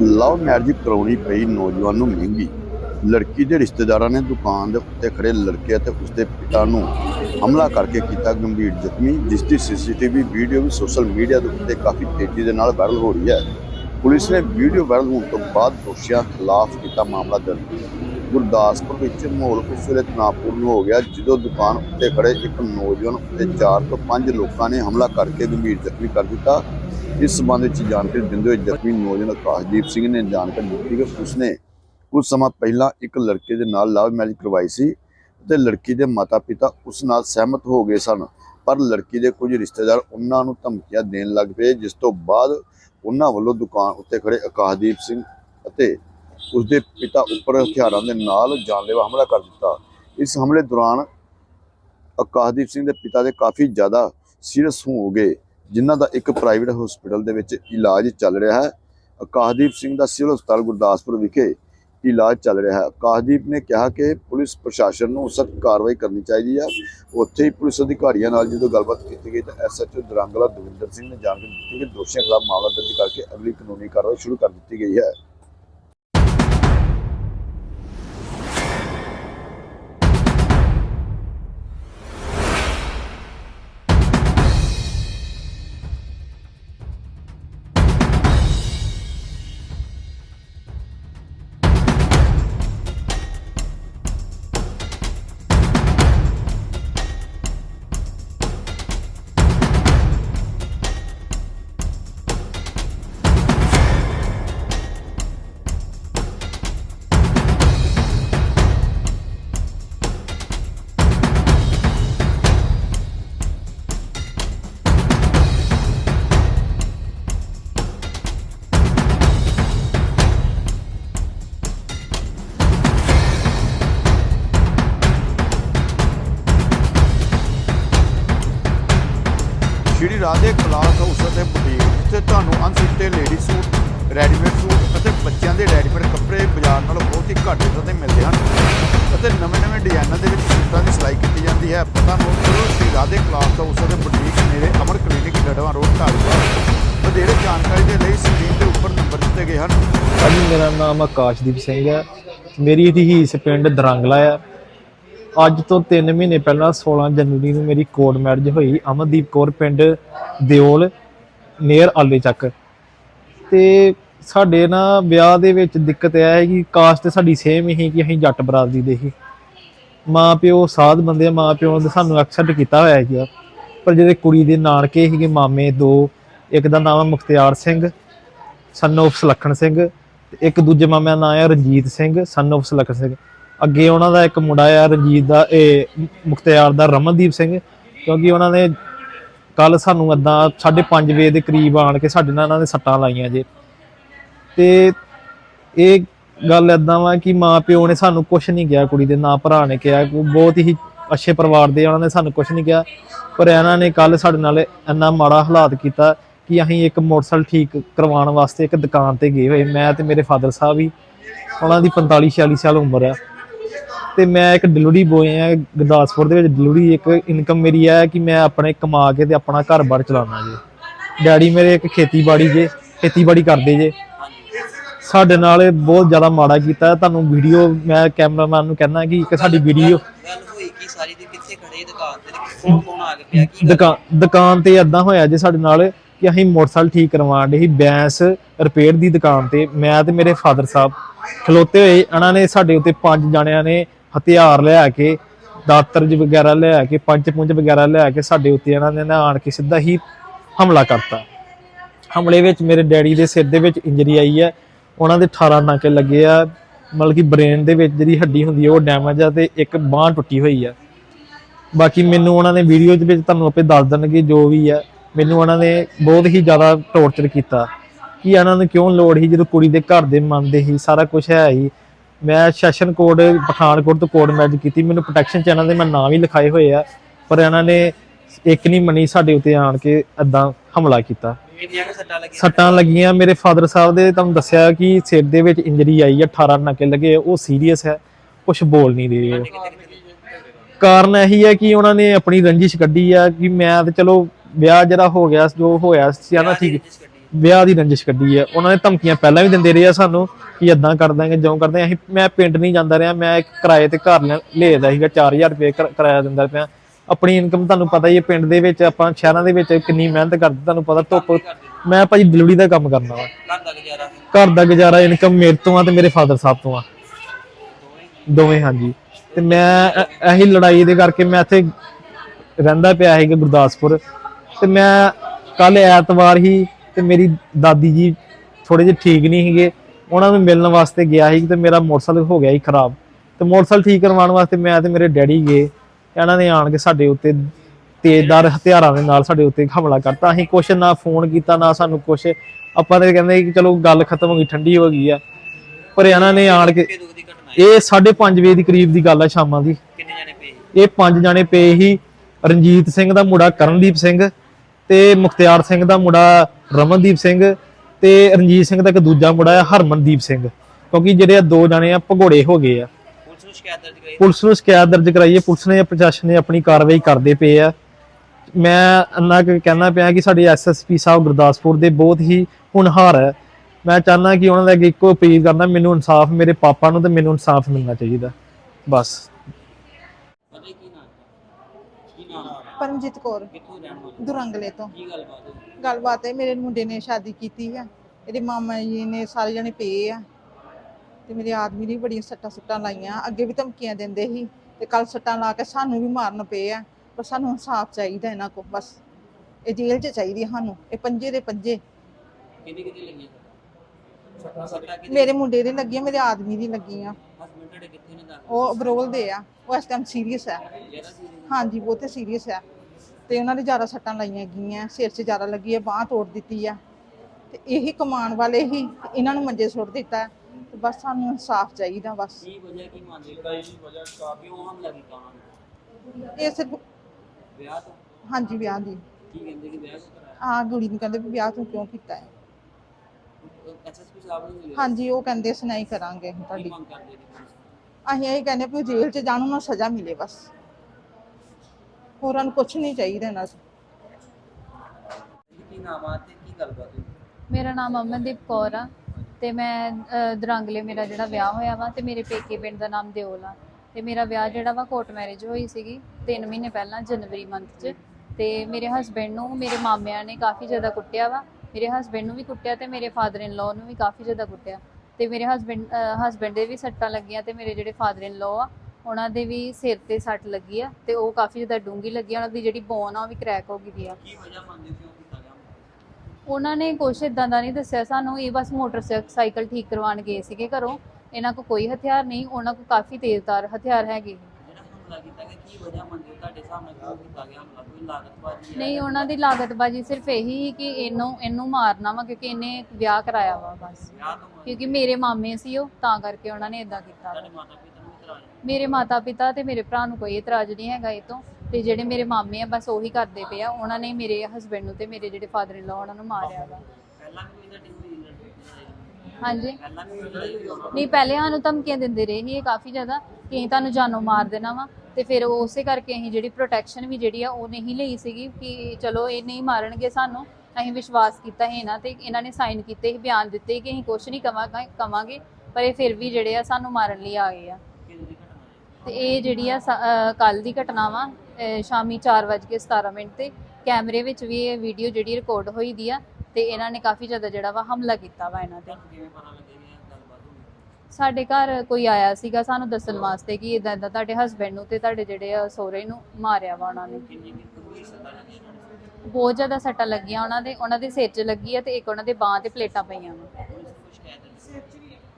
Love marriage ਕਰਾਉਣੀ ਪਈ ਨੌਜਵਾਨ ਨੂੰ ਮਹਿੰਗੀ। ਲੜਕੀ ਦੇ ਰਿਸ਼ਤੇਦਾਰਾਂ ਨੇ ਦੁਕਾਨ ਦੇ ਉੱਤੇ ਖੜੇ ਲੜਕੇ ਅਤੇ ਉਸਦੇ ਪਿਤਾ ਨੂੰ ਹਮਲਾ ਕਰਕੇ ਕੀਤਾ ਗੰਭੀਰ ਜ਼ਖਮੀ, ਜਿਸ ਦੀ ਸੀਸੀਟੀਵੀ ਵੀਡੀਓ ਵੀ ਸੋਸ਼ਲ ਮੀਡੀਆ ਦੇ ਉੱਤੇ ਕਾਫੀ ਤੇਜ਼ੀ ਦੇ ਨਾਲ ਵਾਇਰਲ ਹੋ ਰਹੀ ਹੈ। ਪੁਲਿਸ ਨੇ ਵੀਡੀਓ ਵਾਇਰਲ ਹੋਣ ਤੋਂ ਬਾਅਦ ਦੋਸ਼ੀਆਂ ਖਿਲਾਫ ਕੀਤਾ ਮਾਮਲਾ ਦਰਜ। ਗੁਰਦਾਸਪੁਰ ਵਿੱਚ ਮਾਹੌਲ ਉਸ ਵੇਲੇ ਤਣਾਅਪੂਰਨ ਹੋ ਗਿਆ, ਜਦੋਂ ਦੁਕਾਨ ਉੱਤੇ ਖੜੇ ਇੱਕ ਨੌਜਵਾਨ ਉੱਤੇ 4 ਤੋਂ 5 ਲੋਕਾਂ ਨੇ ਹਮਲਾ ਕਰਕੇ ਗੰਭੀਰ ਜ਼ਖਮੀ ਕਰ ਦਿੱਤਾ। ਇਸ ਸਬੰਧ ਵਿੱਚ ਜਾਣਕਾਰੀ ਦਿੰਦੇ ਹੋਏ ਜ਼ਖਮੀ ਨੌਜਵਾਨ ਆਕਾਸ਼ਦੀਪ ਸਿੰਘ ਨੇ ਜਾਣਕਾਰੀ ਦਿੱਤੀ ਕਿ ਉਸਨੇ ਕੁਝ ਸਮਾਂ ਪਹਿਲਾਂ ਇੱਕ ਲੜਕੇ ਦੇ ਨਾਲ ਲਵ ਮੈਰਿਜ ਕਰਵਾਈ ਸੀ ਤੇ ਲੜਕੀ ਦੇ ਮਾਤਾ-ਪਿਤਾ ਉਸ ਨਾਲ ਸਹਿਮਤ ਹੋ ਗਏ ਸਨ, ਪਰ ਲੜਕੀ ਦੇ ਕੁਝ ਰਿਸ਼ਤੇਦਾਰ ਉਹਨਾਂ ਨੂੰ ਧਮਕੀਆਂ ਦੇਣ ਲੱਗ ਪਏ, ਜਿਸ ਤੋਂ ਬਾਅਦ ਉਹਨਾਂ ਵੱਲੋਂ ਦੁਕਾਨ ਉੱਤੇ ਖੜੇ ਆਕਾਸ਼ਦੀਪ ਸਿੰਘ ਅਤੇ ਉਸਦੇ ਪਿਤਾ ਉੱਪਰ ਹਥਿਆਰਾਂ ਦੇ ਨਾਲ ਜਾਨਲੇਵਾ ਹਮਲਾ ਕਰ ਦਿੱਤਾ। ਇਸ ਹਮਲੇ ਦੌਰਾਨ ਆਕਾਸ਼ਦੀਪ ਸਿੰਘ ਦੇ ਪਿਤਾ ਦੇ ਕਾਫੀ ਜ਼ਿਆਦਾ ਸੀਰੀਅਸ ਹੋ ਗਏ, ਜਿਨ੍ਹਾਂ ਦਾ ਇੱਕ ਪ੍ਰਾਈਵੇਟ ਹਸਪੀਟਲ ਦੇ ਵਿੱਚ ਇਲਾਜ ਚੱਲ ਰਿਹਾ ਹੈ। ਆਕਾਸ਼ਦੀਪ ਸਿੰਘ ਦਾ ਸਿਵਲ ਹਸਪਤਾਲ ਗੁਰਦਾਸਪੁਰ ਵਿਖੇ ਇਲਾਜ ਚੱਲ ਰਿਹਾ ਹੈ। ਆਕਾਸ਼ਦੀਪ ਨੇ ਕਿਹਾ ਕਿ ਪੁਲਿਸ ਪ੍ਰਸ਼ਾਸਨ ਨੂੰ ਸਖਤ ਕਾਰਵਾਈ ਕਰਨੀ ਚਾਹੀਦੀ ਹੈ। ਉੱਥੇ ਹੀ ਪੁਲਿਸ ਅਧਿਕਾਰੀਆਂ ਨਾਲ ਜਦੋਂ ਗੱਲਬਾਤ ਕੀਤੀ ਗਈ ਤਾਂ ਐਸਐਚਓ ਦਰਾਂਗਲਾ ਦਵਿੰਦਰ ਸਿੰਘ ਨੇ ਜਾਣਕਾਰੀ ਦਿੱਤੀ ਕਿ ਦੋਸ਼ੀਆਂ ਖਿਲਾਫ ਮਾਮਲਾ ਦਰਜ ਕਰਕੇ ਅਗਲੀ ਕਾਨੂੰਨੀ ਕਾਰਵਾਈ ਸ਼ੁਰੂ ਕਰ ਦਿੱਤੀ ਗਈ ਹੈ। ਰਾਧੇ ਕਲਾਸ ਹਾਊਸ ਅਤੇ ਬੁਟੀਕ, ਜਿੱਥੇ ਤੁਹਾਨੂੰ unstitched lady suit, readymade suit ਅਤੇ ਬੱਚਿਆਂ ਦੇ ਰੈਡੀਮੇਡ ਕੱਪੜੇ ਬਾਜ਼ਾਰ ਨਾਲੋਂ ਬਹੁਤ ਹੀ ਘੱਟ ਰੇਟਾਂ ਤੇ ਮਿਲਦੇ ਹਨ ਅਤੇ ਨਵੇਂ-ਨਵੇਂ ਡਿਜ਼ਾਈਨਾਂ ਦੇ ਵਿੱਚ ਸੂਟਾਂ ਦੀ ਸਿਲਾਈ ਕੀਤੀ ਜਾਂਦੀ ਹੈ। ਪਤਾ ਨੋਟ ਕਰੋ ਸ਼੍ਰੀ ਰਾਧੇ ਕਲਾਸ ਹਾਊਸ ਅਤੇ ਬੁਟੀਕ ਨੇੜੇ ਅਮਰ ਕਲੀਨਿਕ ਡੜਵਾ ਰੋਡ ਢਾਲਵਾ ਵਧੇਰੇ ਜਾਣਕਾਰੀ ਦੇ ਲਈ ਸਕਰੀਨ ਦੇ ਉੱਪਰ ਨੰਬਰ ਦਿੱਤੇ ਗਏ ਹਨ। ਹਾਂਜੀ, ਮੇਰਾ ਨਾਮ ਆਕਾਸ਼ਦੀਪ ਸਿੰਘ ਹੈ। ਮੇਰੀ ਢਹੀਸ ਪਿੰਡ ਦਰੰਗਲਾ ਆ। ਅੱਜ ਤੋਂ 3 ਮਹੀਨੇ ਪਹਿਲਾਂ 16 ਜਨਵਰੀ ਨੂੰ ਮੇਰੀ ਕੋਰਟ ਮੈਰਿਜ ਹੋਈ, ਅਮਨਦੀਪ ਕੌਰ ਪਿੰਡ ਦਿਓਲ ਨੀਅਰ ਆਲੇ ਚੱਕ। ਤੇ ਸਾਡੇ ਨਾ ਵਿਆਹ ਦੇ ਵਿੱਚ ਦਿੱਕਤ ਇਹ ਹੈ ਕਿ ਕਾਸਟ ਸਾਡੀ ਸੇਮ ਹੀ ਕਿ ਅਸੀਂ ਜੱਟ ਬਰਾਦਰੀ ਦੇ ਹੀ। ਮਾਂ ਪਿਓ ਸਾਧ ਬੰਦੇ ਮਾਂ ਪਿਓ ਨੇ ਸਾਨੂੰ ਐਕਸੈਪਟ ਕੀਤਾ ਹੋਇਆ ਹੈ ਪਰ ਜਿਹੜੇ ਕੁੜੀ ਦੇ ਨਾਨਕੇ ਸੀਗੇ, ਮਾਮੇ ਦੋ, ਇੱਕ ਦਾ ਨਾਮ ਹੈ ਮੁਖਤਿਆਰ ਸਿੰਘ ਸਨ of ਸੁਲੱਖਣ ਸਿੰਘ, ਤੇ ਇੱਕ ਦੂਜੇ ਮਾਮੇ ਦਾ ਨਾਮ ਹੈ ਰਣਜੀਤ ਸਿੰਘ ਸਨ of ਸੁਲੱਖਣ ਸਿੰਘ। ਅੱਗੇ ਉਹਨਾਂ ਦਾ ਇੱਕ ਮੁੰਡਾ ਆ, ਰਣਜੀਤ ਦਾ, ਇਹ ਮੁਖਤਿਆਰ ਦਾ ਰਮਨਦੀਪ ਸਿੰਘ, ਕਿਉਂਕਿ ਉਹਨਾਂ ਨੇ ਕੱਲ ਸਾਨੂੰ ਏਦਾਂ 5:30 ਵਜੇ ਦੇ ਕਰੀਬ ਆਣ ਕੇ ਸਾਡੇ ਨਾਲ ਇਹਨਾਂ ਨੇ ਸੱਟਾਂ ਲਾਈਆਂ ਜੇ। ਤੇ ਇਹ ਗੱਲ ਏਦਾਂ ਵਾ ਕਿ ਮਾਂ ਪਿਓ ਨੇ ਸਾਨੂੰ ਕੁਝ ਨਹੀਂ ਕਿਹਾ, ਕੁੜੀ ਦੇ ਨਾ ਭਰਾ ਨੇ ਕਿਹਾ ਬਹੁਤ ਹੀ ਅੱਛੇ ਪਰਿਵਾਰ ਦੇ ਉਹਨਾਂ ਨੇ ਸਾਨੂੰ ਕੁਝ ਨਹੀਂ ਕਿਹਾ। ਪਰ ਇਹਨਾਂ ਨੇ ਕੱਲ ਸਾਡੇ ਨਾਲ ਇੰਨਾ ਮਾੜਾ ਹਾਲਾਤ ਕੀਤਾ ਕਿ ਅਸੀਂ ਇੱਕ ਮੋਟਰਸਾਈਕਲ ਠੀਕ ਕਰਵਾਉਣ ਵਾਸਤੇ ਇੱਕ ਦੁਕਾਨ ਤੇ ਗਏ ਹੋਏ। ਮੈਂ ਤੇ ਮੇਰੇ ਫਾਦਰ ਸਾਹਿਬ ਵੀ ਉਹਨਾਂ ਦੀ 45 46 ਸਾਲ ਉਮਰ ਆ। ਤੇ ਮੈਂ ਇੱਕ ਡਿਲੀਵਰੀ ਬੋਏ ਆ ਗੁਰਦਾਸਪੁਰ ਦੇ ਵਿੱਚ ਡਿਲੀਵਰੀ ਇੱਕ ਇਨਕਮ ਮੇਰੀ ਆ ਕਿ ਮੈਂ ਆਪਣੇ ਕਮਾ ਕੇ ਤੇ ਆਪਣਾ ਘਰ-ਬਾਰ ਚਲਾਉਣਾ ਜੀ। ਡੈਡੀ ਮੇਰੇ ਇੱਕ ਖੇਤੀਬਾੜੀ ਜੇ ਖੇਤੀਬਾੜੀ ਕਰਦੇ ਜੇ। ਸਾਡੇ ਨਾਲ ਬਹੁਤ ਜ਼ਿਆਦਾ ਮਾੜਾ ਕੀਤਾ। ਤੁਹਾਨੂੰ ਵੀਡੀਓ ਮੈਂ ਕੈਮਰਾਮੈਨ ਨੂੰ ਕਹਿੰਦਾ ਕਿ ਇੱਕ ਸਾਡੀ ਵੀਡੀਓ ਦੁਕਾਨ ਤੇ ਦੁਕਾਨ ਏਦਾਂ ਹੋਇਆ ਜੇ ਸਾਡੇ ਨਾਲ ਕਿ ਅਸੀਂ ਮੋਟਰਸਾਈਕਲ ਠੀਕ ਕਰਵਾਉਣ ਦੇ ਸੀ ਬੈਂਸ ਰਿਪੇਅਰ ਦੀ ਦੁਕਾਨ ਤੇ। ਮੈਂ ਤੇ ਮੇਰੇ ਫਾਦਰ ਸਾਹਿਬ ਖਲੋਤੇ ਹੋਏ। ਇਹਨਾਂ ਨੇ ਸਾਡੇ ਉੱਤੇ ਪੰਜ ਜਣਿਆਂ ਨੇ ਹਥਿਆਰ ਲਿਆ ਕੇ ਦਾਤਰਜ ਵਗੈਰਾ ਲਿਆ ਕੇ, ਪੰਜ ਪੁੰਜ ਵਗੈਰਾ ਲਿਆ ਕੇ ਸਾਡੇ ਉੱਤੇ ਇਹਨਾਂ ਨੇ ਨਾ ਆਣ ਕੇ ਸਿੱਧਾ ਹੀ ਹਮਲਾ ਕਰਤਾ। ਹਮਲੇ ਵਿੱਚ ਮੇਰੇ ਡੈਡੀ ਦੇ ਸਿਰ ਦੇ ਵਿੱਚ ਇੰਜਰੀ ਆਈ ਹੈ। ਉਹਨਾਂ ਦੇ 18 ਨਾਕੇ ਲੱਗੇ ਆ। ਮਤਲਬ ਕਿ ਬ੍ਰੇਨ ਦੇ ਵਿੱਚ ਜਿਹੜੀ ਹੱਡੀ ਹੁੰਦੀ ਹੈ ਉਹ ਡੈਮੇਜ ਆ ਤੇ ਇੱਕ ਬਾਂਹ ਟੁੱਟੀ ਹੋਈ ਆ। ਬਾਕੀ ਮੈਨੂੰ ਉਹਨਾਂ ਨੇ ਵੀਡੀਓ ਦੇ ਵਿੱਚ ਤੁਹਾਨੂੰ ਆਪੇ ਦੱਸ ਦੇਣਗੇ ਜੋ ਵੀ ਹੈ ਮੈਨੂੰ ਉਹਨਾਂ ਨੇ ਬਹੁਤ ਹੀ ਜ਼ਿਆਦਾ ਟੌਰਚਰ ਕੀਤਾ। ਕਿ ਇਹਨਾਂ ਨੂੰ ਕਿਉਂ ਲੋੜ ਸੀ ਜਦੋਂ ਕੁੜੀ ਦੇ ਘਰ ਦੇ ਮੰਨਦੇ ਸੀ, ਸਾਰਾ ਕੁਝ ਹੈ ਹੀ। ਮੈਂ ਸੈਸ਼ਨ ਕੋਡ, ਪਠਾਨਕੋਟ ਤੋਂ ਕੋਡ ਮੈਚ ਕੀਤੀ। ਮੈਨੂੰ ਪ੍ਰੋਟੈਕਸ਼ਨ ਚੈਨਲ ਦੇ ਮੈਂ ਨਾਂ ਵੀ ਲਿਖਾਏ ਹੋਏ ਆ, ਪਰ ਇਹਨਾਂ ਨੇ ਇੱਕ ਨਹੀਂ ਮੰਨੀ ਸਾਡੇ ਉੱਤੇ ਆਣ ਕੇ ਏਦਾਂ ਹਮਲਾ ਕੀਤਾ। ਸੱਟਾਂ ਲੱਗੀਆਂ। ਮੇਰੇ ਫਾਦਰ ਸਾਹਿਬ ਦੇ ਤੁਹਾਨੂੰ ਦੱਸਿਆ ਕਿ ਸਿਰ ਦੇ ਵਿੱਚ ਇੰਜਰੀ ਆਈ ਹੈ 18 ਨਕੇ ਲੱਗੇ ਉਹ ਸੀਰੀਅਸ ਹੈ। ਕੁਝ ਬੋਲ ਨਹੀਂ ਰਹੇ। ਕਾਰਨ ਇਹੀ ਹੈ ਕਿ ਉਹਨਾਂ ਨੇ ਆਪਣੀ ਰੰਜਿਸ਼ ਕੱਢੀ ਆ ਕਿ ਮੈਂ ਤੇ ਚਲੋ ਵਿਆਹ ਜਿਹੜਾ ਹੋ ਗਿਆ, ਜੋ ਹੋਇਆ ਸੀ ਨਾ ਠੀਕ। ਵਿਆਹ ਦੀ ਰੰਜਿਸ਼ ਕੱਢੀ ਹੈ ਉਹਨਾਂ ਨੇ ਧਮਕੀਆਂ ਪਹਿਲਾਂ ਵੀ ਦਿੰਦੇ ਰਹੇ ਆ ਸਾਨੂੰ ਕਿ ਇਦਾਂ ਕਰ ਦਾਂਗੇ, ਜਿਉਂ ਕਰ ਅਸੀਂ ਮੈਂ ਪਿੰਡ ਨਹੀਂ ਜਾਂਦਾ ਰਿਹਾ, ਮੈਂ ਇੱਕ ਕਿਰਾਏ ਤੇ ਘਰ ਲੈ- ਸੀਗਾ 4000 ਰੁਪਏ ਕਿਰਾਇਆ ਦਿੰਦਾ ਪਿਆ। ਆਪਣੀ ਇਨਕਮ ਤੁਹਾਨੂੰ ਪਤਾ ਹੀ ਹੈ ਪਿੰਡ ਦੇ ਵਿੱਚ ਆਪਾਂ ਸ਼ਹਿਰਾਂ ਦੇ ਵਿੱਚ ਕਿੰਨੀ ਮਿਹਨਤ ਕਰਦੇ, ਤੁਹਾਨੂੰ ਪਤਾ ਧੁੱਪ ਮੈਂ ਭਾਜੀ ਡਿਲੀਵਰੀ ਦਾ ਕੰਮ ਕਰਨਾ ਵਾ। ਘਰ ਦਾ ਗੁਜ਼ਾਰਾ ਇਨਕਮ ਮੇਰੇ ਤੋਂ ਆ ਤੇ ਮੇਰੇ ਫਾਦਰ ਸਾਹਿਬ ਤੋਂ ਆ। ਦੋਵੇਂ, ਹਾਂਜੀ। ਤੇ ਮੈਂ ਇਹੀ ਲੜਾਈ ਦੇ ਕਰਕੇ ਮੈਂ ਇੱਥੇ ਰਹਿੰਦਾ ਪਿਆ ਸੀਗਾ ਗੁਰਦਾਸਪੁਰ। ਤੇ ਮੈਂ ਕੱਲ ਐਤਵਾਰ ਹੀ ਤੇ ਮੇਰੀ ਦਾਦੀ ਜੀ ਥੋੜੇ ਜਿਹੇ ਠੀਕ ਨਹੀਂ ਸੀਗੇ ਉਹਨਾਂ ਨੂੰ ਮਿਲਣ ਵਾਸਤੇ ਗਿਆ ਸੀ ਤੇ ਮੇਰਾ ਮੋਟਰਸਾਈਕਲ ਹੋ ਗਿਆ ਸੀ ਖਰਾਬ। ਤੇ ਮੋਟਰਸਾਈਕਲ ਠੀਕ ਕਰਵਾਉਣ ਵਾਸਤੇ ਮੈਂ ਤੇ ਮੇਰੇ ਡੈਡੀ ਗਏ ਇਹਨਾਂ ਨੇ ਆਣ ਕੇ ਸਾਡੇ ਉੱਤੇ ਤੇਜ਼ਦਾਰ ਹਥਿਆਰਾਂ ਦੇ ਨਾਲ ਸਾਡੇ ਉੱਤੇ ਹਮਲਾ ਕਰਤਾ। ਅਸੀਂ ਕੁਛ ਨਾ ਫੋਨ ਕੀਤਾ ਨਾ ਸਾਨੂੰ ਕੁਛ। ਆਪਾਂ ਤੇ ਕਹਿੰਦੇ ਕਿ ਚਲੋ ਗੱਲ ਖਤਮ ਹੋ ਗਈ ਠੰਡੀ ਹੋ ਗਈ ਆ। ਪਰ ਇਹਨਾਂ ਨੇ ਆਣ ਕੇ ਇਹ 5:30 ਵਜੇ ਦੀ ਕਰੀਬ ਦੀ ਗੱਲ ਆ ਸ਼ਾਮਾਂ ਦੀ। ਕਿੰਨੇ ਜਾਣੇ ਪਏ ਇਹ ਪੰਜ ਜਾਣੇ ਪਏ ਸੀ। ਰਣਜੀਤ ਸਿੰਘ ਦਾ ਮੁੰਡਾ ਕਰਨਦੀਪ ਸਿੰਘ ਤੇ ਮੁਖਤਿਆਰ ਸਿੰਘ ਦਾ ਮੁੰਡਾ ਰਮਨਦੀਪ ਸਿੰਘ ਤੇ ਰਣਜੀਤ ਸਿੰਘ ਦਾ ਇੱਕ ਦੂਜਾ ਮੁੰਡਾ ਆ ਹਰਮਨਦੀਪ ਸਿੰਘ। ਕਿਉਂਕਿ ਜਿਹੜੇ ਆ ਦੋ ਜਾਣੇ ਆ ਭਗੋੜੇ ਹੋ ਗਏ ਆ। ਪੁਲਿਸ ਨੂੰ ਸ਼ਿਕਾਇਤ ਦਰਜ ਕਰਾਈ? ਪੁਲਿਸ ਨੂੰ ਸ਼ਿਕਾਇਤ ਦਰਜ ਕਰਾਈ ਹੈ। ਪੁਲਿਸ ਨੇ ਪ੍ਰਸ਼ਾਸਨ ਨੇ ਆਪਣੀ ਕਾਰਵਾਈ ਕਰਦੇ ਪਏ ਆ। ਮੈਂ ਅੰਨਾ ਕਿ ਕਹਿਣਾ ਪਿਆ ਕਿ ਸਾਡੇ ਐਸਐਸਪੀ ਸਾਹਿਬ ਗੁਰਦਾਸਪੁਰ ਦੇ ਬਹੁਤ ਹੀ ਹੁਨਹਾਰ ਹੈ ਮੈਂ ਚਾਹੁੰਦਾ ਕਿ ਉਹਨਾਂ ਦਾ ਇੱਕੋ ਅਪੀਲ ਕਰਨਾ ਮੈਨੂੰ ਇਨਸਾਫ ਮੇਰੇ ਪਾਪਾ ਨੂੰ ਤੇ ਮੈਨੂੰ ਇਨਸਾਫ ਮਿਲਣਾ ਚਾਹੀਦਾ। ਬਸ ਪਤਾ ਕੀ ਨਾਮ ਹੈ? ਕੀ ਨਾਮ ਹੈ? ਪਰਮਜੀਤ ਕੌਰ ਕਿੱਥੋਂ ਰਹਿਣ ਵਾਲੇ ਦੁਰੰਗਲੇ ਤੋਂ। ਕੀ ਗੱਲਬਾਤ ਹੋਈ ਗੱਲਬਾਤ ਹੈ ਮੇਰੇ ਮੁੰਡੇ ਨੇ ਸ਼ਾਦੀ ਕੀਤੀ ਹੈ ਇਹਦੇ ਮਾਮਾ ਜੀ ਨੇ ਸਾਰੇ ਜਣੇ ਪਏ ਆ। ਤੇ ਮੇਰੇ ਆਦਮੀ ਨੇ ਵੀ ਬੜੀਆਂ ਸੱਟਾਂ ਸੁੱਟਾਂ ਲਾਈਆਂ। ਅੱਗੇ ਵੀ ਧਮਕੀਆਂ ਦਿੰਦੇ ਸੀ ਤੇ ਕੱਲ ਸੱਟਾਂ ਲਾ ਕੇ ਸਾਨੂੰ ਵੀ ਮਾਰਨ ਪਏ ਆ। ਪਰ ਸਾਨੂੰ ਇਨਸਾਫ ਚਾਹੀਦਾ ਇਹਨਾਂ ਕੋ ਬਸ। ਇਹ ਜੇਲ੍ਹ 'ਚ ਚਾਹੀਦੀ ਹੈ ਸਾਨੂੰ। ਇਹ ਪੰਜੇ ਦੇ ਪੰਜੇ। ਕਿੰਨੀ ਕਿੰਨੀ ਲੱਗੀਆਂ? ਸੱਟਾਂ ਸੱਟਾਂ ਕਿੰਨੀ ਮੇਰੇ ਮੁੰਡੇ ਦੇ ਲੱਗੀਆਂ ਮੇਰੇ ਆਦਮੀ ਦੀ ਲੱਗੀਆਂ। ਹਸਬੰਡ ਤੁਹਾਡੇ ਕਿੱਥੇ ਨੇ ਦਾਖਲ? ਉਹ ਅਬਰੋਲ ਦੇ ਆ। ਉਹ ਇਸ ਟਾਈਮ ਸੀਰੀਅਸ ਹੈ ਹਾਂਜੀ ਬਹੁਤ ਸੀਰੀਅਸ ਹੈ ਤੇ ਉਹਨਾਂ ਦੇ ਜ਼ਿਆਦਾ ਸੱਟਾਂ ਲਾਈਆਂ ਗਈਆਂ ਸਿਰ 'ਚ ਜ਼ਿਆਦਾ ਲੱਗੀ ਹੈ ਬਾਹ ਤੋੜ ਦਿੱਤੀ ਆ। ਤੇ ਇਹੀ ਕਮਾਉਣ ਵਾਲੇ ਹੀ ਤੇ ਇਹਨਾਂ ਨੂੰ ਮੰਜੇ ਸੁੱਟ ਦਿੱਤਾ। ਹੈ। ਤੇ ਬਸ ਸਾਨੂੰ ਇਨਸਾਫ ਚਾਹੀਦਾ ਬਸ। ਕੀ ਵਜ੍ਹਾ ਕੀ ਮੰਨਦੇ ਹੋ ਵਜ੍ਹਾ ਕਿਉਂ ਹਮਲਾ ਕੀਤਾ ਉਹਨਾਂ ਨੇ? ਇਹ ਸਿਰਫ ਵਿਆਹ ਤੋਂ? ਹਾਂਜੀ ਵਿਆਹ ਦੀ। ਕੀ ਕਹਿੰਦੇ ਕਿ ਵਿਆਹ ਕਿਉਂ ਕਰਾਇਆ? ਆ ਕੁੜੀ ਨੂੰ ਕਹਿੰਦੇ ਵੀ ਵਿਆਹ ਤੂੰ ਕਿਉਂ ਕੀਤਾ ਹੈ? ਐਸਐਸਪੀ ਸਾਹਿਬ ਨੂੰ ਮਿਲੇ ਹਾਂਜੀ ਉਹ ਕਹਿੰਦੇ ਸੁਣਾਈ ਕਰਾਂਗੇ ਅਸੀਂ ਕੀ ਤੁਹਾਡੀ ਮੰਗ ਕਰਦੇ ਨੇ ਪੁਲਿਸ? ਅਸੀਂ ਇਹ ਕਹਿੰਦੇ ਵੀ ਉਹ ਜੇਲ੍ਹ 'ਚ ਜਾਣ ਉਹਨਾਂ ਨੂੰ ਸਜ਼ਾ ਮਿਲੇ ਬਸ। ਹੋਰਾਂ ਨੂੰ ਕੁਝ ਨਹੀਂ ਚਾਹੀਦਾ ਤੋਂ। ਕੀ ਨਾਮ ਆ ਤੇ ਕੀ ਗੱਲਬਾਤ ਹੋਈ? ਮੇਰਾ ਨਾਮ ਅਮਨਦੀਪ ਕੌਰ ਆ ਤੇ ਮੈਂ ਅ, ਦਰਾਂਗਲੇ ਮੇਰਾ ਜਿਹੜਾ ਵਿਆਹ ਹੋਇਆ ਵਾ ਤੇ ਮੇਰੇ ਪੇਕੇ ਪਿੰਡ ਦਾ ਨਾਮ ਦਿਓਲ ਆ। ਤੇ ਮੇਰਾ ਵਿਆਹ ਜਿਹੜਾ ਵਾ ਕੋਰਟ ਮੈਰਿਜ ਹੋਈ ਸੀਗੀ 3 ਮਹੀਨੇ ਪਹਿਲਾਂ ਜਨਵਰੀ ਮੰਥ 'ਚ ਤੇ ਮੇਰੇ ਹਸਬੰਡ ਨੂੰ ਮੇਰੇ ਮਾਮਿਆਂ ਨੇ ਕਾਫੀ ਜ਼ਿਆਦਾ ਕੁੱਟਿਆ ਵਾ ਮੇਰੇ ਹਸਬੰਡ ਨੂੰ ਵੀ ਕੁੱਟਿਆ ਤੇ ਮੇਰੇ ਫਾਦਰ ਇਨ ਲਾਅ ਨੂੰ ਵੀ ਕਾਫੀ ਜ਼ਿਆਦਾ ਕੁੱਟਿਆ। ਤੇ ਮੇਰੇ ਹਸਬੰਡ ਹਸਬੰਡ ਦੇ ਵੀ ਸੱਟਾਂ ਲੱਗੀਆਂ ਤੇ ਮੇਰੇ ਜਿਹੜੇ ਫਾਦਰ ਇਨ ਲਾਅ ਆ ਉਹਨਾਂ ਦੇ ਵੀ ਸਿਰ ਤੇ ਸੱਟ ਲੱਗੀ ਆ ਤੇ ਉਹ ਕਾਫੀ ਜ਼ਿਆਦਾ ਡੂੰਗੀ ਲੱਗੀ ਆ ਉਹਨਾਂ ਦੀ ਜਿਹੜੀ ਬੋਨ ਆ ਉਹ ਵੀ ਕਰੈਕ ਹੋ ਗਈ ਦੀ ਆ। ਕੀ ਵਜ੍ਹਾ ਮੰਨਦੇ ਕਿਉਂ ਕੀਤਾ ਗਿਆ? ਉਹਨਾਂ ਨੇ ਕੁਛ ਇਦਾਂ ਦਾ ਨਹੀਂ ਦੱਸਿਆ ਸਾਨੂੰ ਇਹ ਬਸ ਮੋਟਰਸਾਈਕਲ ਠੀਕ ਕਰਵਾਉਣ ਗਏ ਸੀਗੇ ਘਰੋਂ। ਇਹਨਾਂ ਕੋਲ ਕੋਈ ਹਥਿਆਰ ਨਹੀਂ ਉਹਨਾਂ ਕੋਲ ਕਾਫੀ ਤੇਜ਼ਧਾਰ ਹਥਿਆਰ ਹੈਗੇ। ਹਮਲਾ ਕੀਤਾ ਗਿਆ ਕੀ ਵਜ੍ਹਾ ਮੰਨਦੇ ਹੋ? ਤੁਹਾਡੇ ਸਾਹਮਣੇ ਕਿਉਂ ਕੀਤਾ ਗਿਆ ਹਮਲਾ? ਕੋਈ ਲਾਗਤਬਾਜ਼ੀ ਹੈ? ਨਹੀਂ ਉਹਨਾਂ ਦੀ ਲਾਗਤਬਾਜੀ ਸਿਰਫ ਇਹੀ ਸੀ ਕਿ ਇਹਨੂੰ ਇਹਨੂੰ ਮਾਰਨਾ ਵਾ ਕਿਉਂਕਿ ਇਹਨੇ ਵਿਆਹ ਕਰਾਇਆ ਵਾ ਬਸ। ਵਿਆਹ ਤੋਂ ਮੰਨ ਕਿਉਂਕਿ ਮੇਰੇ ਮਾਮੇ ਸੀ ਉਹ ਤਾਂ ਕਰਕੇ ਉਹਨਾਂ ਨੇ ਇਦਾਂ ਕੀਤਾ। ਵਾ। ਤੁਹਾਡੇ ਮਾਤਾ ਪਿਤਾ ਨੂੰ ਇਤਰਾਜ਼ ਮੇਰੇ ਮਾਤਾ ਪਿਤਾ ਤੇ ਮੇਰੇ ਭਰਾ ਨੂੰ ਕੋਈ ਇਤਰਾਜ਼ ਨਹੀਂ ਹੈਗਾ ਇਹ ਤੋਂ। ਤੇ ਜਿਹੜੇ ਮੇਰੇ ਮਾਮੇ ਆ ਬਸ ਉਹੀ ਕਰਦੇ ਪਏ ਆ। ਉਹਨਾਂ ਨੇ ਮੇਰੇ ਹਸਬੰਡ ਨੂੰ ਤੇ ਮੇਰੇ ਜਿਹੜੇ ਫਾਦਰ ਇਨ ਲਾਅ ਉਹਨਾਂ ਨੂੰ ਮਾਰਿਆ ਵਾ। ਪਹਿਲਾਂ ਵੀ ਤੁਹਾਡੀ ਹੋਈ ਲੜਾਈ ਹਾਂਜੀ। ਪਹਿਲਾਂ ਵੀ ਹੋਈ ਲੜਾਈ ਹੋਈ ਉਹਨਾਂ ਨਹੀਂ ਪਹਿਲੇ ਸਾਨੂੰ ਧਮਕੀਆਂ ਦਿੰਦੇ ਰਹੇ ਸੀ ਇਹ ਕਾਫੀ ਜ਼ਿਆਦਾ ਕਿ ਅਸੀਂ ਤੁਹਾਨੂੰ ਜਾਨੋਂ ਮਾਰ ਦੇਣਾ ਵਾ। ਤੇ ਫਿਰ ਉਸੇ ਕਰਕੇ ਅਸੀਂ ਜਿਹੜੀ ਪ੍ਰੋਟੈਕਸ਼ਨ ਵੀ ਜਿਹੜੀ ਆ, ਉਹ ਨਹੀਂ ਲਈ ਸੀਗੀ ਕਿ ਚਲੋ ਇਹ ਨਹੀਂ ਮਾਰਨਗੇ ਸਾਨੂੰ। ਅਸੀਂ ਵਿਸ਼ਵਾਸ ਕੀਤਾ ਸੀ ਇਹਨਾਂ ਤੇ, ਇਹਨਾਂ ਨੇ ਸਾਈਨ ਕੀਤੇ ਸੀ, ਬਿਆਨ ਦਿੱਤੇ ਕਿ ਅਸੀਂ ਕੁਝ ਨਹੀਂ ਕਵਾਂਗੇ ਕਵਾਂਗੇ, ਪਰ ਇਹ ਫਿਰ ਵੀ ਜਿਹੜੇ ਆ ਸਾਨੂੰ ਮਾਰਨ ਲਈ ਆ ਗਏ ਆ। ਤੇ ਇਹ ਜਿਹੜੀ ਆ ਕੱਲ ਦੀ ਘਟਨਾ ਵਾ, ਅਹ ਸ਼ਾਮੀ 4:17 ਮਿੰਟ ਤੇ, ਕੈਮਰੇ ਵਿੱਚ ਵੀ ਇਹ ਵੀਡੀਓ ਜਿਹੜੀ ਰਿਕਾਰਡ ਹੋਈ ਦੀ ਆ, ਤੇ ਇਹਨਾਂ ਨੇ ਕਾਫੀ ਜ਼ਿਆਦਾ ਜਿਹੜਾ ਵਾ ਹਮਲਾ ਕੀਤਾ ਵਾ ਇਹਨਾਂ ਤੇ ਤੁਹਾਨੂੰ ਕਿਵੇਂ ਪਤਾ ਲੱਗੇਗਾ ਇਹ ਗੱਲਬਾਤ ਹੋਈ ਸਾਡੇ ਘਰ ਕੋਈ ਆਇਆ ਸੀਗਾ ਸਾਨੂੰ ਦੱਸਣ ਵਾਸਤੇ ਕਿ ਇਦਾਂ ਇਦਾਂ ਤੁਹਾਡੇ ਹਸਬੰਡ ਨੂੰ ਤੇ ਤੁਹਾਡੇ ਜਿਹੜੇ ਆ ਸਹੁਰੇ ਨੂੰ ਮਾਰਿਆ ਵਾ ਉਹਨਾਂ ਨੇ। ਕਿੰਨੀ ਕਿ ਕੋਈ ਸੱਤਾ ਲੱਗੀ ਬਹੁਤ ਜ਼ਿਆਦਾ ਸੱਟਾਂ ਲੱਗੀਆਂ ਉਹਨਾਂ ਦੇ ਉਹਨਾਂ ਦੇ ਸਿਰ 'ਚ ਲੱਗੀ ਆ ਤੇ ਇੱਕ ਉਹਨਾਂ ਦੇ ਬਾਹਾਂ ਤੇ ਪਲੇਟਾਂ ਪਈਆਂ ਵਾ।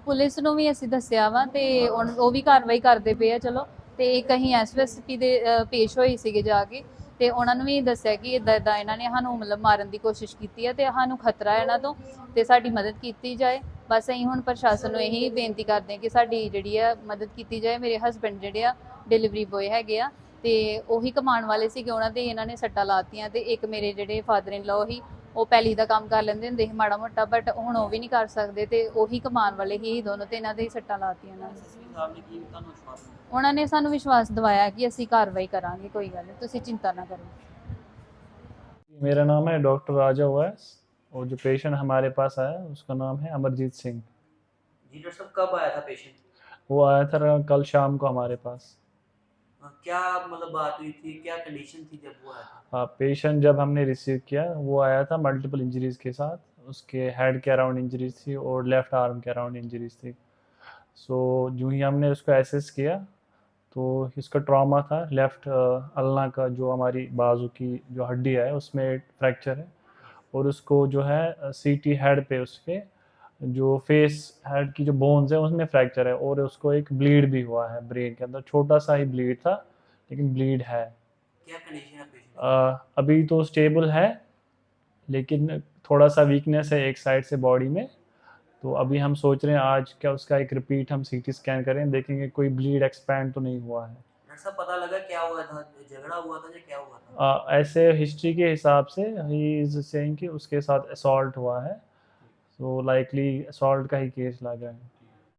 ਪੁਲਿਸ ਨੂੰ ਵੀ ਅਸੀਂ ਦੱਸਿਆ ਵਾ ਤੇ ਉਹ ਵੀ ਕਾਰਵਾਈ ਕਰਦੇ ਪਏ ਆ ਚਲੋ। ਤੇ ਇੱਕ ਅਸੀਂ ਐਸਐਸਪੀ ਦੇ ਅ, ਪੇਸ਼ ਹੋਏ ਸੀਗੇ ਜਾ ਕੇ। ਤੇ ਉਹਨਾਂ ਨੂੰ ਵੀ ਦੱਸਿਆ ਕਿ ਇਦਾਂ ਇਦਾਂ ਇਹਨਾਂ ਨੇ ਸਾਨੂੰ ਮਤਲਬ ਮਾਰਨ ਦੀ ਕੋਸ਼ਿਸ਼ ਕੀਤੀ ਹੈ ਤੇ ਸਾਨੂੰ ਖਤਰਾ ਹੈ ਇਹਨਾਂ ਤੋਂ ਤੇ ਸਾਡੀ ਮਦਦ ਕੀਤੀ ਜਾਏ। ਬਸ ਅਸੀਂ ਹੁਣ ਪ੍ਰਸ਼ਾਸਨ ਨੂੰ ਇਹੀ ਬੇਨਤੀ ਕਰਦੇ ਹਾਂ ਕਿ ਸਾਡੀ ਜਿਹੜੀ ਆ ਮਦਦ ਕੀਤੀ ਜਾਏ। ਮੇਰੇ ਹਸਬੰਡ ਜਿਹੜੇ ਆ ਡਿਲੀਵਰੀ ਬੋਏ ਹੈਗੇ ਆ ਤੇ ਉਹੀ ਕਮਾਉਣ ਵਾਲੇ ਸੀਗੇ। ਉਹਨਾਂ ਦੇ ਇਹਨਾਂ ਨੇ ਸੱਟਾਂ ਲਾਤੀਆਂ ਤੇ ਇੱਕ ਮੇਰੇ ਜਿਹੜੇ ਫਾਦਰ ਇਨ ਲਾਅ ਹੀ ਉਹ ਪਹਿਲੀ ਦਾ ਕੰਮ ਕਰ ਲੈਂਦੇ ਹੁੰਦੇ ਸੀ ਮਾੜਾ ਮੋਟਾ ਬਟ ਹੁਣ ਉਹ ਵੀ ਨਹੀਂ ਕਰ ਸਕਦੇ ਤੇ ਉਹੀ ਕਮਾਉਣ ਵਾਲੇ ਹੀ ਦੋਨੋਂ ਤੇ ਇਹਨਾਂ ਦੇ ਹੀ ਸੱਟਾਂ ਲਾਤੀਆਂ ਇਹਨਾਂ ਨੇ ਐਸਐਸਪੀ ਸਾਹਿਬ ਨੇ ਕੀ ਤੁਹਾਨੂੰ ਵਿਸ਼ਵਾਸ ਦਿੱਤਾ ਉਹਨਾਂ ਨੇ ਸਾਨੂੰ ਵਿਸ਼ਵਾਸ ਦਿਵਾਇਆ ਕਿ ਅਸੀਂ ਕਾਰਵਾਈ ਕਰਾਂਗੇ ਕੋਈ ਗੱਲ ਨਹੀਂ ਤੁਸੀਂ ਚਿੰਤਾ ਨਾ ਕਰੋ मेरा नाम है डॉक्टर राजा वैस और जो पेशेंट हमारे पास आया उसका नाम है अमरजीत सिंह जी डॉक्टर साहब कब आया था पेशेंट वो आया था कल शाम को हमारे पास क्या मतलब बात हुई थी? क्या कंडीशन थी जब वो आया था? हाँ पेशेंट जब हमने रिसीव किया, वो आया था मल्टीपल इंजरीज के साथ। उसके हेड के अराउंड इंजरीज थी और लेफ़्ट आर्म के अराउंड इंजरीज थी। सो जो ही हमने उसको एसेस किया तो इसका ट्रॉमा था। लेफ़्ट अल्ना का जो हमारी बाजू की जो हड्डी है, उसमें फ्रैक्चर है। और उसको जो है सी टी हेड पे उसके जो फेस हेड की जो बोन्स है उसमें फ्रैक्चर है और उसको एक ब्लीड भी हुआ है ब्रेन के अंदर। छोटा सा ही ब्लीड था लेकिन ब्लीड है। क्या कंडीशन है अभी तो स्टेबल है लेकिन थोड़ा सा वीकनेस है एक साइड से बॉडी में। तो अभी हम सोच रहे हैं आज क्या उसका एक रिपीट हम सीटी स्कैन करें देखेंगे कोई ब्लीड एक्सपैंड तो नहीं हुआ है। पता लगा क्या हुआ था? झगड़ा हुआ था या क्या हुआ था? अ, ऐसे हिस्ट्री के हिसाब से ही इज़ सेइंग कि उसके साथ असॉल्ट हुआ है। सो लाइकली असॉल्ट का ही केस लगा है